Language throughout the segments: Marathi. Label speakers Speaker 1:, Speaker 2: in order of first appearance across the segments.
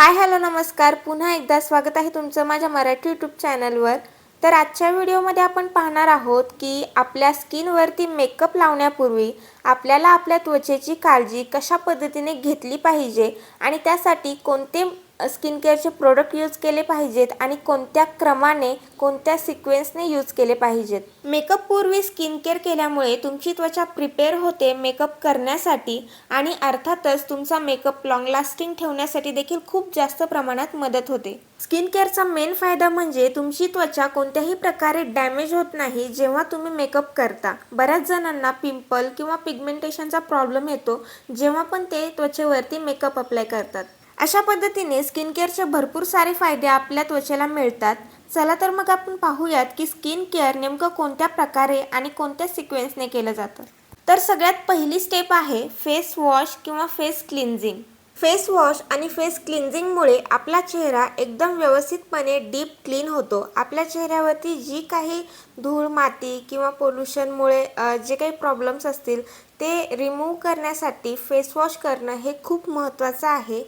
Speaker 1: हाय हॅलो नमस्कार. पुन्हा एकदा स्वागत आहे तुमचं माझ्या मराठी यूट्यूब चॅनलवर. तर आजच्या व्हिडिओमध्ये आपण पाहणार आहोत की आपल्या स्किनवरती मेकअप लावण्यापूर्वी आपल्याला आपल्या त्वचेची काळजी कशा पद्धतीने घेतली पाहिजे आणि त्यासाठी कोणते स्किन केअरचे प्रोडक्ट यूज केले पाहिजेत आणि कोणत्या क्रमाने कोणत्या सिक्वेन्सने यूज केले पाहिजेत. मेकअप पूर्वी स्किन केअर केल्यामुळे तुमची त्वचा प्रिपेअर होते मेकअप करण्यासाठी आणि अर्थातच तुमचा मेकअप लॉंग लास्टिंग ठेवण्यासाठी देखील खूप जास्त प्रमाणात मदत होते. स्किन केअरचा मेन फायदा म्हणजे तुमची त्वचा कोणत्याही प्रकारे डॅमेज होत नाही जेव्हा तुम्ही मेकअप करता. बऱ्याच जणांना पिंपल किंवा पिगमेंटेशनचा प्रॉब्लेम येतो जेव्हा पण ते त्वचेवरती मेकअप अप्लाय करतात. अशा पद्धतीने स्किन केअरचे भरपूर सारे फायदे आपल्या त्वचेला मिळतात. चला तर मग आपण पाहूयात की स्किन केअर नेमकं कोणत्या प्रकारे आणि कोणत्या सिक्वेन्सने केलं जातं. तर सगळ्यात पहिली स्टेप आहे फेस वॉश किंवा फेस क्लिन्झिंग फेस वॉश आणि फेस क्लिन्झिंगमुळे आपला चेहरा एकदम व्यवस्थितपणे डीप क्लीन होतो. आपल्या चेहऱ्यावरती जी काही धूळ माती किंवा पोल्युशनमुळे जे काही प्रॉब्लेम्स असतील ते रिमूव्ह करण्यासाठी फेस वॉश करणं हे खूप महत्त्वाचं आहे.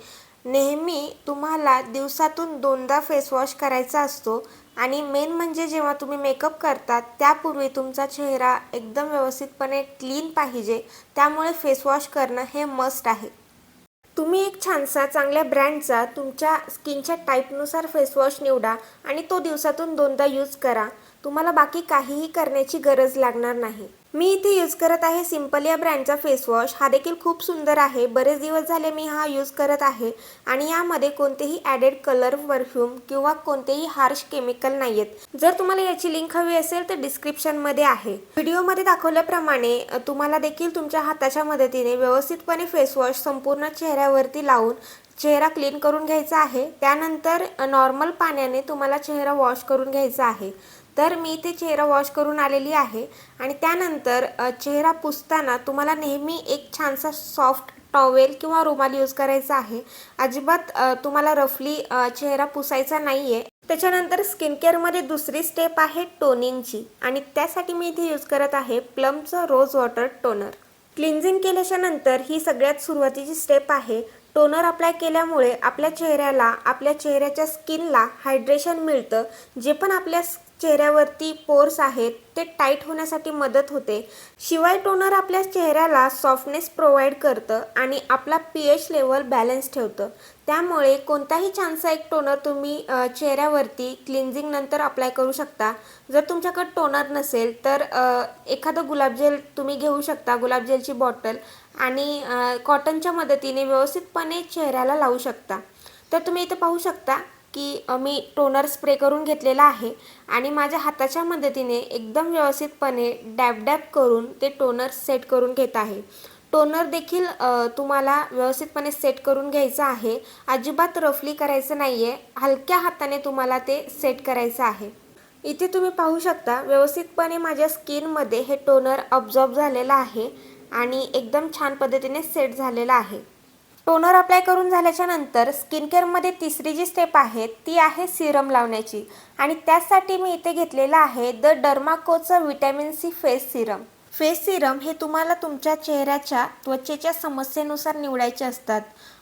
Speaker 1: नेहमी तुम्हाला दिवसातून दोनदा फेसवॉश करायचा असतो आणि मेन म्हणजे जेव्हा तुम्ही मेकअप करतात त्यापूर्वी तुमचा चेहरा एकदम व्यवस्थितपणे क्लीन पाहिजे. त्यामुळे फेसवॉश करणं हे मस्ट आहे. तुम्ही एक छानसा चांगल्या ब्रँडचा तुमच्या स्किनच्या टाईपनुसार फेसवॉश निवडा आणि तो दिवसातून दोनदा यूज करा. तुम्हाला बाकी काहीही करण्याची गरज लागणार नाही. मी इथे यूज करत आहे सिंपल या ब्रँडचा फेसवॉश हा देखील खूप सुंदर आहे. बरेच दिवस झाले मी हा यूज करत आहे. आणि यामध्ये कोणतेही ॲडेड कलर परफ्यूम किंवा कोणतेही हार्श केमिकल नाही आहेत जर तुम्हाला याची लिंक हवी असेल तर डिस्क्रिप्शनमध्ये आहे. व्हिडिओमध्ये दाखवल्याप्रमाणे तुम्हाला देखील तुमच्या हाताच्या मदतीने व्यवस्थितपणे फेसवॉश संपूर्ण चेहऱ्यावरती लावून चेहरा क्लीन करून घ्यायचा आहे. त्यानंतर नॉर्मल पाण्याने तुम्हाला चेहरा वॉश करून घ्यायचा आहे. तर मी इथे चेहरा वॉश करून आलेली आहे आणि त्यानंतर चेहरा पुसताना तुम्हाला नेहमी एक छानसा सॉफ्ट टॉवेल किंवा रुमाल यूज करायचा आहे. अजिबात तुम्हाला रफली चेहरा पुसायचा नाही आहे त्याच्यानंतर स्किन केअरमध्ये दुसरी स्टेप आहे टोनिंगची आणि त्यासाठी मी इथे यूज करत आहे प्लमचं रोज वॉटर टोनर. क्लिन्झिंग केल्याच्यानंतर ही सगळ्यात सुरुवातीची स्टेप आहे. टोनर अप्लाय केल्यामुळे आपल्या चेहऱ्याला आपल्या चेहऱ्याच्या स्किनला हायड्रेशन मिळतं. जे पण आपल्या चेहऱ्यावरती पोर्स आहेत ते टाईट होण्यासाठी मदत होते. शिवाय टोनर आपल्या चेहऱ्याला सॉफ्टनेस प्रोव्हाइड करतं आणि आपला पी एच लेवल बॅलन्स ठेवतं. त्यामुळे कोणताही छानसा एक टोनर तुम्ही चेहऱ्यावरती क्लिन्झिंग नंतर अप्लाय करू शकता. जर तुमच्याकडे टोनर नसेल तर एखादं गुलाबजेल तुम्ही घेऊ शकता गुलाबजेलची बॉटल आणि कॉटनच्या मदतीने व्यवस्थितपणे चेहऱ्याला लावू शकता. तर तुम्ही इथं पाहू शकता की मी टोनर स्प्रे करून घेतलेला आहे आणि माझ्या हाताच्या मदतीने एकदम व्यवस्थितपणे डॅब डॅब करून ते टोनर सेट करून घेत आहे. टोनर देखील तुम्हाला व्यवस्थितपणे सेट करून घ्यायचं आहे. अजिबात रफली करायचं नाही आहे हलक्या हाताने तुम्हाला ते सेट करायचं आहे. इथे तुम्ही पाहू शकता व्यवस्थितपणे माझ्या स्किनमध्ये हे टोनर ऑब्झॉर्ब झालेलं आहे आणि एकदम छान पद्धतीने सेट झालेलं आहे. टोनर अप्लाय करून झाल्याच्यानंतर स्किन केअरमध्ये तिसरी जी स्टेप आहे ती आहे सिरम लावण्याची. आणि त्यासाठी मी इथे घेतलेलं आहे the डर्माकोचं vitamin C face serum face serum हे तुम्हाला तुमच्या चेहऱ्याच्या त्वचेच्या समस्येनुसार निवडायचे असतात.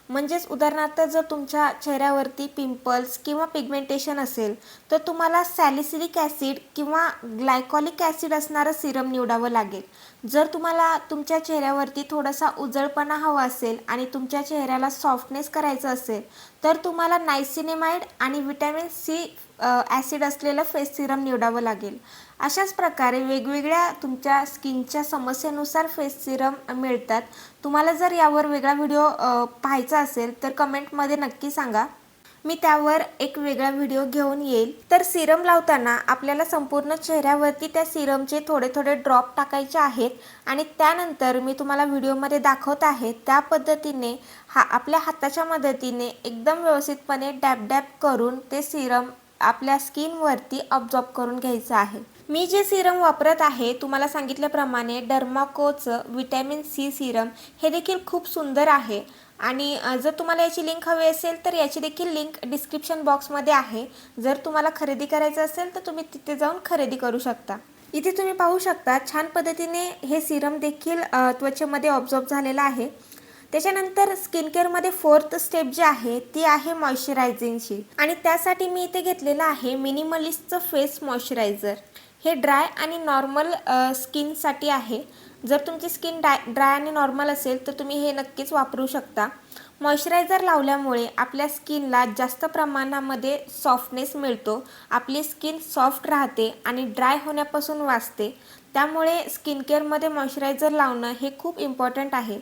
Speaker 1: म्हणजेच उदाहरणार्थ जर तुमच्या चेहऱ्यावरती पिंपल्स किंवा पिगमेंटेशन असेल तर तुम्हाला सॅलिसिलिक ॲसिड किंवा ग्लायकॉलिक ॲसिड असणारं सिरम निवडावं लागेल. जर तुम्हाला तुमच्या चेहऱ्यावरती थोडासा उजळपणा हवा असेल आणि तुमच्या चेहऱ्याला सॉफ्टनेस करायचं असेल तर तुम्हाला नायसिनेमाइड आणि विटॅमिन सी ॲसिड असलेलं फेस सिरम निवडावं लागेल. अशाच प्रकारे वेगवेगळ्या तुमच्या स्किनच्या समस्येनुसार फेस सिरम मिळतात. तुम्हाला जर यावर वेगळा व्हिडिओ पाहायचा असेल तर कमेंटमध्ये नक्की सांगा. मी त्यावर एक वेगळा व्हिडिओ घेऊन येईल. तर सिरम लावताना आपल्याला संपूर्ण चेहऱ्यावरती त्या सिरमचे थोडे थोडे ड्रॉप टाकायचे आहेत आणि त्यानंतर मी तुम्हाला व्हिडिओमध्ये दाखवत आहे त्या पद्धतीने हा आपल्या हाताच्या मदतीने एकदम व्यवस्थितपणे डॅब डॅब करून ते सिरम आपल्या स्किनवरती ऑब्झॉर्ब करून घ्यायचं आहे. मी जे सिरम वापरत आहे तुम्हाला सांगितल्याप्रमाणे डर्माकोचं विटॅमिन सी सिरम हे देखील खूप सुंदर आहे. आणि जर तुम्हाला याची लिंक हवी असेल तर याची देखील लिंक डिस्क्रिप्शन बॉक्समध्ये आहे. जर तुम्हाला खरेदी करायचं असेल तर तुम्ही तिथे जाऊन खरेदी करू शकता. इथे तुम्ही पाहू शकता छान पद्धतीने हे सिरम देखील त्वचेमध्ये ऑब्झॉर्ब झालेलं आहे. त्याच्यानंतर स्किन केअरमध्ये फोर्थ स्टेप जी आहे ती आहे मॉइश्चरायझिंगची आणि त्यासाठी मी इथे घेतलेलं आहे मिनिमलिस्टचं फेस मॉइश्चरायझर हे ड्राय आणि नॉर्मल स्किनसाठी आहे. जर तुमची स्किन डाय ड्राय आणि नॉर्मल असेल तर तुम्ही हे नक्कीच वापरू शकता. मॉइश्चरायझर लावल्यामुळे आपल्या स्किनला जास्त प्रमाणामध्ये सॉफ्टनेस मिळतो. आपली स्किन सॉफ्ट राहते आणि ड्राय होण्यापासून वाचते. त्यामुळे स्किन केअरमध्ये मॉइश्चरायझर लावणं हे खूप इम्पॉर्टंट आहे.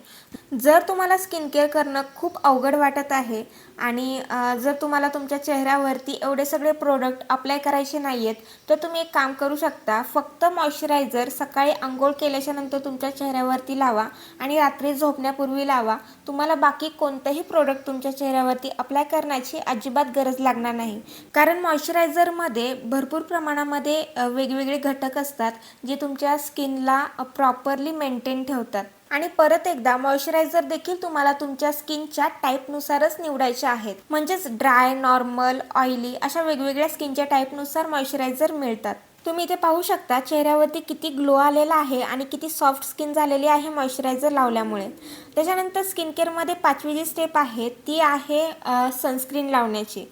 Speaker 1: जर तुम्हाला स्किन केअर करणं खूप अवघड वाटत आहे आणि जर तुम्हाला तुमच्या चेहऱ्यावरती एवढे सगळे प्रोडक्ट अप्लाय करायचे नाही आहेत तर तुम्ही एक काम करू शकता. फक्त मॉइश्चरायझर सकाळी आंघोळ केल्याच्यानंतर तुमच्या चेहऱ्यावरती लावा आणि रात्री झोपण्यापूर्वी लावा. तुम्हाला बाकी कोणतंही प्रोडक्ट तुमच्या चेहऱ्यावरती अप्लाय करण्याची अजिबात गरज लागणार नाही. कारण मॉइश्चरायझरमध्ये भरपूर प्रमाणामध्ये वेगवेगळे घटक असतात जे तुमच्या स्किनला प्रॉपरली मेंटेन ठेवतात. आणि परत एकदा मॉइश्चरायझर देखील तुम्हाला तुमच्या स्किनच्या टाईपनुसारच निवडायचे आहेत. म्हणजेच ड्राय नॉर्मल ऑइली अशा वेगवेगळ्या स्किनच्या टाईपनुसार मॉइश्चरायझर मिळतात. तुम्ही इथे पाहू शकता चेहऱ्यावरती किती ग्लो आलेला आहे आणि किती सॉफ्ट स्किन झालेली आहे मॉइश्चरायझर लावल्यामुळे. त्याच्यानंतर स्किन केअरमध्ये पाचवी जी स्टेप आहे ती आहे सनस्क्रीन लावण्याची.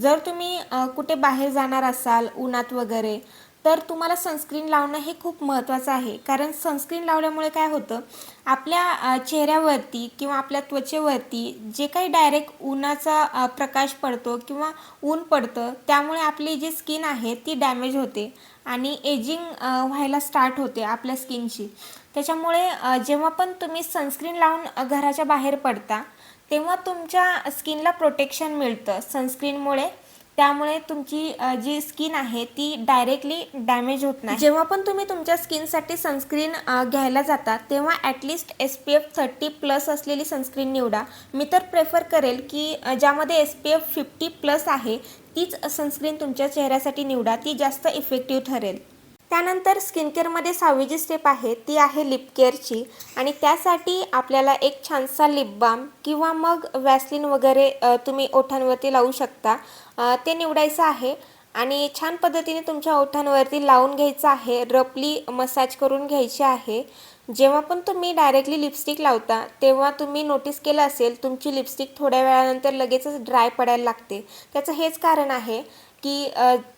Speaker 1: जर तुम्ही कुठे बाहेर जाणार असाल उन्हात वगैरे तर तुम्हाला सनस्क्रीन लावणं हे खूप महत्त्वाचं आहे. कारण सनस्क्रीन लावल्यामुळे काय होतं आपल्या चेहऱ्यावरती किंवा आपल्या त्वचेवरती जे काही डायरेक्ट उन्हाचा प्रकाश पडतो किंवा ऊन पडतं त्यामुळे आपली जी स्किन आहे ती डॅमेज होते आणि एजिंग व्हायला स्टार्ट होते आपल्या स्किनची त्याच्यामुळे जेव्हा पण तुम्ही सनस्क्रीन लावून घराच्या बाहेर पडता तेव्हा तुमच्या स्किनला प्रोटेक्शन मिळतं सनस्क्रीनमुळे त्यामुळे तुमची जी स्किन आहे ती डायरेक्टली डॅमेज होत नाही. जेव्हा पण तुम्ही तुमच्या स्किनसाठी सनस्क्रीन घ्यायला जाता तेव्हा at least S P F thirty plus असलेली सनस्क्रीन निवडा. मी तर प्रेफर करेल की ज्यामध्ये S P F fifty plus आहे तीच सनस्क्रीन तुमच्या चेहऱ्यासाठी निवडा ती जास्त इफेक्टिव्ह ठरेल. त्यानंतर स्किन केअरमध्ये सहावी जी स्टेप आहे ती आहे लिप केअरची आणि त्यासाठी आपल्याला एक छानसा लिप बाम किंवा मग वॅसलिन वगैरे तुम्ही ओठांवरती लावू शकता. ते निवडायचं आहे. आणि छान पद्धतीने तुमच्या ओठांवरती लावून घ्यायचं आहे. रफली मसाज करून घ्यायची आहे. जेव्हा पण तुम्ही डायरेक्टली लिपस्टिक लावता तेव्हा तुम्ही नोटीस केलं असेल तुमची लिपस्टिक थोड्या वेळानंतर लगेचच ड्राय पडायला लागते. त्याचं हेच कारण आहे. की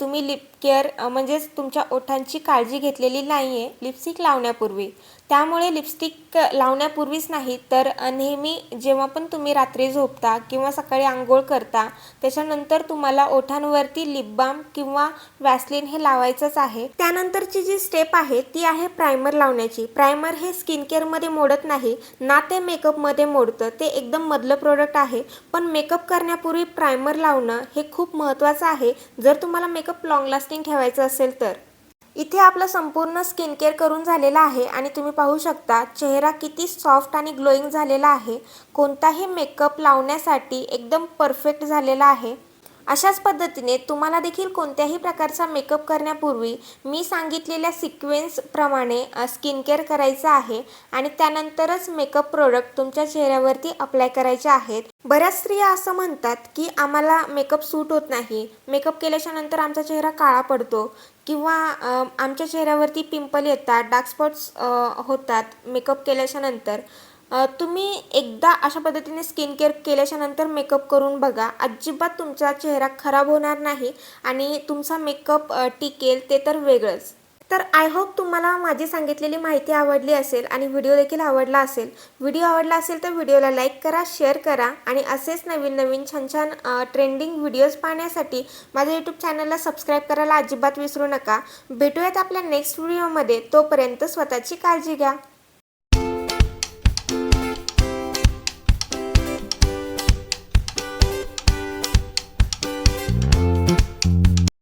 Speaker 1: तुम्ही लिप केअर म्हणजेच तुमच्या ओठांची काळजी घेतलेली नाही आहे लिपस्टिक लावण्यापूर्वी. त्यामुळे लिपस्टिक लावण्यापूर्वीच नाही तर नेहमी जेव्हा पण तुम्ही रात्री झोपता किंवा सकाळी आंघोळ करता त्याच्यानंतर तुम्हाला ओठांवरती लिप बाम किंवा वॅसलिन हे लावायचंच आहे. त्यानंतरची जी स्टेप आहे ती आहे प्रायमर लावण्याची. प्रायमर हे स्किन केअरमध्ये मोडत नाही ना ते मेकअपमध्ये मोडतं. ते एकदम मधलं प्रोडक्ट आहे पण मेकअप करण्यापूर्वी प्रायमर लावणं हे खूप महत्त्वाचं आहे. जर तुम्हाला मेकअप लॉंग लास्टिंग ठेवायचं असेल तर. इथे आपलं संपूर्ण स्किन केअर करून झालेलं आहे आणि तुम्ही पाहू शकता चेहरा किती सॉफ्ट आणि ग्लोईंग झालेला आहे. कोणताही मेकअप लावण्यासाठी एकदम परफेक्ट झालेला आहे. अशाच पद्धतीने तुम्हाला देखील कोणत्याही प्रकारचा मेकअप करण्यापूर्वी मी सांगितलेल्या सिक्वेन्सप्रमाणे स्किन केअर करायचं आहे आणि त्यानंतरच मेकअप प्रोडक्ट तुमच्या चेहऱ्यावरती अप्लाय करायचे आहेत. बऱ्याच स्त्रिया असं म्हणतात की आम्हाला मेकअप सूट होत नाही. मेकअप केल्याच्यानंतर आमचा चेहरा काळा पडतो किंवा आमच्या चेहऱ्यावरती पिंपल येतात डार्क स्पॉट्स होतात. मेकअप केल्याच्यानंतर तुम्ही एकदा अशा पद्धतीने स्किन केअर केल्याच्यानंतर मेकअप करून बघा. अजिबात तुमचा चेहरा खराब होणार नाही आणि तुमचा मेकअप टिकेल ते तर वेगळंच. तर आय होप तुम्हाला माझी सांगितलेली माहिती आवडली असेल आणि व्हिडिओ देखील आवडला असेल. व्हिडिओ आवडला असेल तर व्हिडिओला लाईक करा शेअर करा आणि असेच नवीन नवीन छान छान ट्रेंडिंग व्हिडिओज पाहण्यासाठी माझ्या यूट्यूब चॅनलला सबस्क्राईब करायला अजिबात विसरू नका. भेटूयात आपल्या नेक्स्ट व्हिडिओमध्ये तोपर्यंत स्वतःची काळजी घ्या.